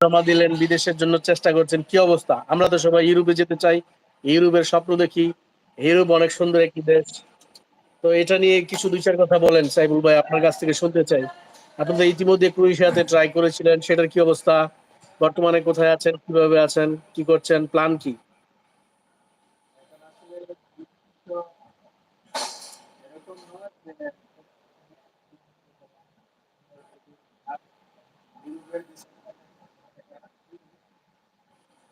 জমা দিলেন, বিদেশের জন্য চেষ্টা করছেন। কি অবস্থা? আমরা তো সবাই ইউরোপে যেতে চাই। ইউরোপের স্বপ্ন দেখি। ইউরোপ অনেক সুন্দর একটি দেশ। তো এটা নিয়ে কিছু দুই, চার কথা বলেন সাইবুল ভাই, আপনার কাছ থেকে শুনতে চাই। আপনি তো ইতিমধ্যে ক্রোয়েশিয়াতে ট্রাই করেছিলেন। সেটার কি অবস্থা? বর্তমানে কোথায় আছেন? কীভাবে আছেন? কি করছেন? প্ল্যান কি?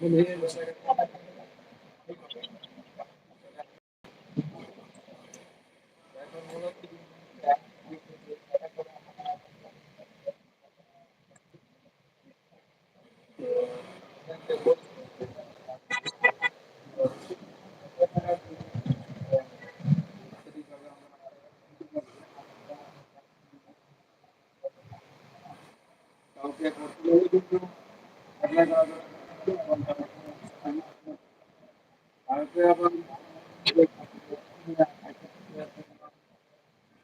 Gracias. ఓకే అట్లా కాదు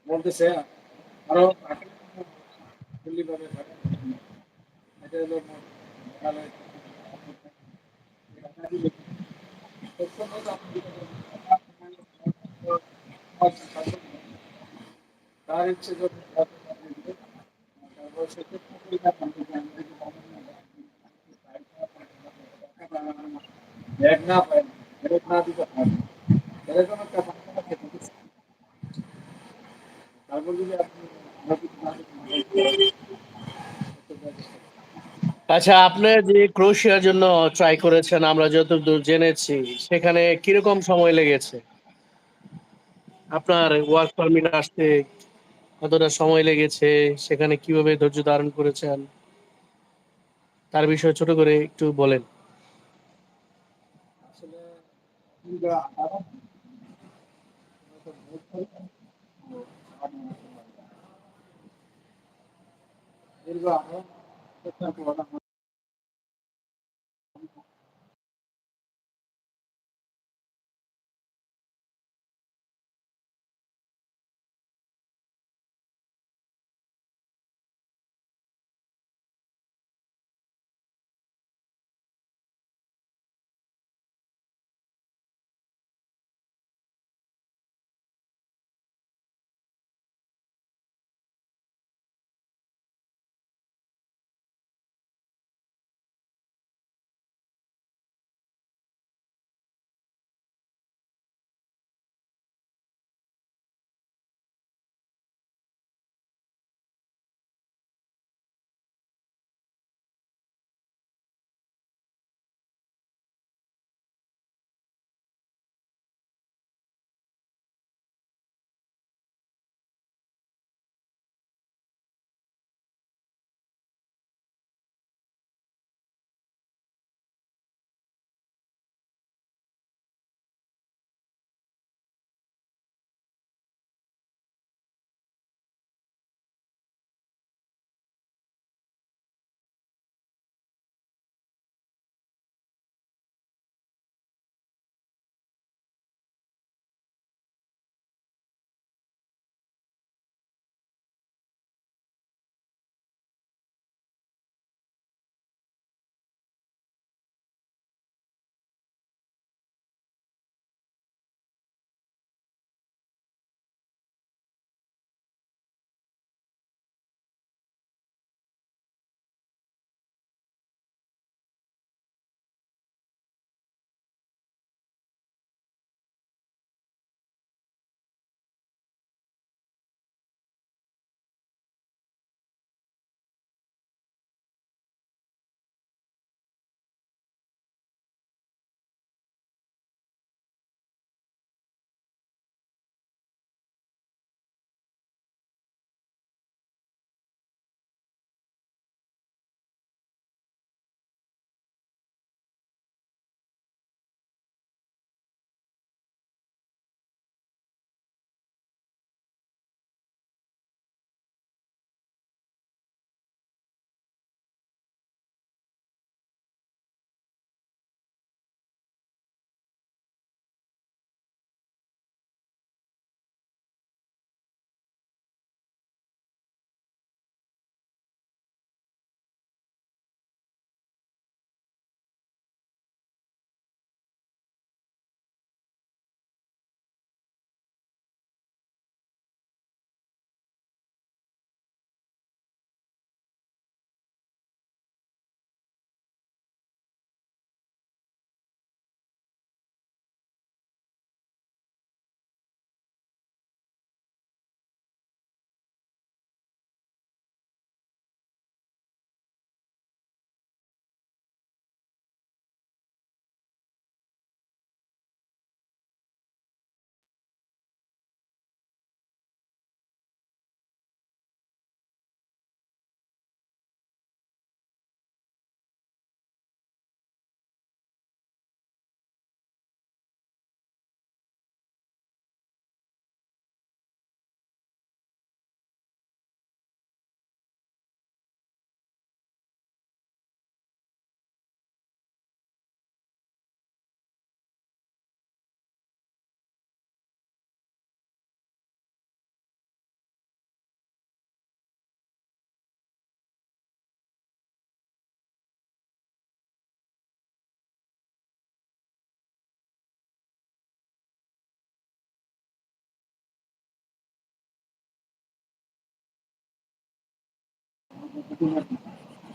నోటీసే మరో ఢిల్లీ దారిచ్చేదో আচ্ছা আপনি যে ক্রোশিয়ার জন্য ট্রাই করেছেন আমরা যতদূর জেনেছি সেখানে কীরকম সময় লেগেছে? আপনার ওয়ার্ক পারমিট আসতে কতটা সময় লেগেছে? সেখানে কীভাবে ধৈর্য ধারণ করেছেন? তার বিষয়ে ছোট করে একটু বলেন। আসলে இருபா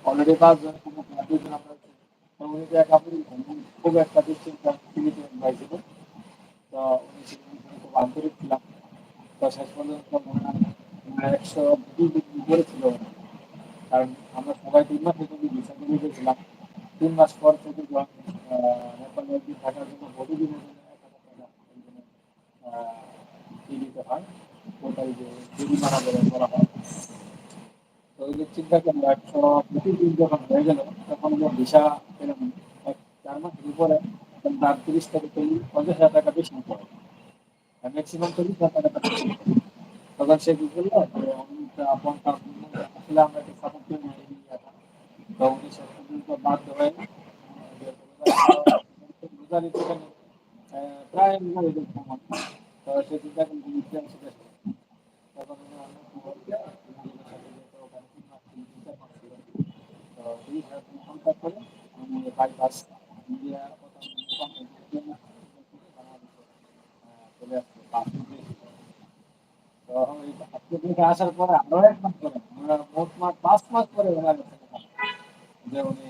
অলরেডি পাঁচজন আমরা তো উনি এক খুব একটা ভাই ছিল তো উনি খুব আন্তরিক ছিলাম তো শেষ পর্যন্ত একশো দুই ডিগ্রি কারণ আমরা সবাই তিন মাস থেকে ভিসা নিয়ে গেছিলাম। তিন মাস পর থেকে নেপালে থাকার জন্য প্রতিদিনের জন্য এক হয়। ওটাই যে জরিমানা করে করা হয়। চিন্তা করল একশো প্রতিদিন যখন হয়ে গেল তখন যে ভিসা পেলাম এক চার মাসের উপরে তার তিরিশ থেকে চল্লিশ পঞ্চাশ হাজার টাকা বেশি নিতে হয় ম্যাক্সিমাম চল্লিশ হাজার টাকা বেশি তখন সে কি করল যে আসলে আমরা একটা সাপোর্ট করি না এই। তো উনি পর্যন্ত বাধ্য হয়ে প্রায় রোজা দিতে তো সে চিন্তা করল যে ইসলাম শিখে আসবে। তখন অনেক বলতে, উনাদের সাথে যেহেতু ওখানে তিন মাস ছিল, তিন চার মাস ছিল। তো এই সাথে contact করে উনি bypass ইন্ডিয়া প্রথম বাংলাদেশে, আহ, আসার পরে আরও এক মাস পরে মোট মাস পাঁচ মাস পরে ওনার যে উনি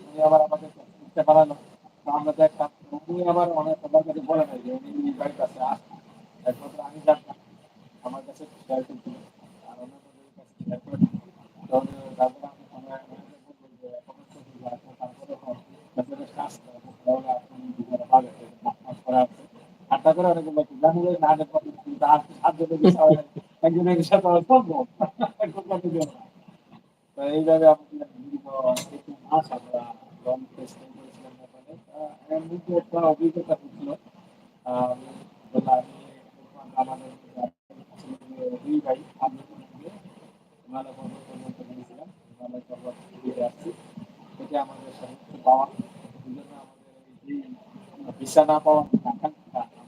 উনি আবার আমাদের বুঝতে পারালো আমরা তো উনি আবার অনেক সবার কাছে বলে নাই যে উনি বাড়ির কাছে আসবেন একমাত্র আমি জানতাম আমার কাছে শেয়ার করছিল আর অন্যদের কাছে শেয়ার করে তো উনি তারপরে আমি আমরা বলব যে এখন তো ঠিক আছে তারপরে হয় তারপরে কাজ করো তাহলে আপনি দুপুরে পাবেন পাঁচ মাস পরে আসছে আটটা করে জানি না এটা আমাদের সমস্ত পাওয়া এই জন্য আমাদের এই যে ভিসা না পাওয়া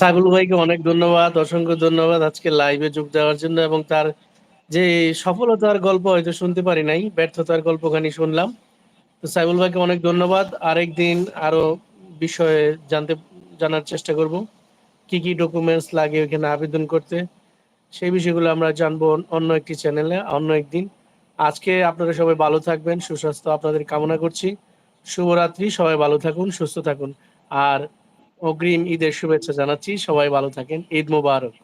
সাগুল ভাইকে অনেক ধন্যবাদ, অসংখ্য ধন্যবাদ আজকে লাইভে যোগ দেওয়ার জন্য এবং তার যে সফলতার গল্প হয়তো শুনতে পারি নাই, ব্যর্থতার গল্পখানি শুনলাম। তো সাইবুল ভাইকে অনেক ধন্যবাদ। আরেকদিন আরও বিষয়ে জানতে, জানার চেষ্টা করব। কি কি ডকুমেন্টস লাগে ওখানে আবেদন করতে? সেই বিষয়গুলো আমরা জানব অন্য একটি চ্যানেলে অন্য একদিন। আজকে আপনারা সবাই ভালো থাকবেন, সুস্বাস্থ্য আপনাদের কামনা করছি। শুভরাত্রি, সবাই ভালো থাকুন, সুস্থ থাকুন। আর অগ্রিম ঈদের শুভেচ্ছা জানাচ্ছি, সবাই ভালো থাকেন, ঈদ মোবারক।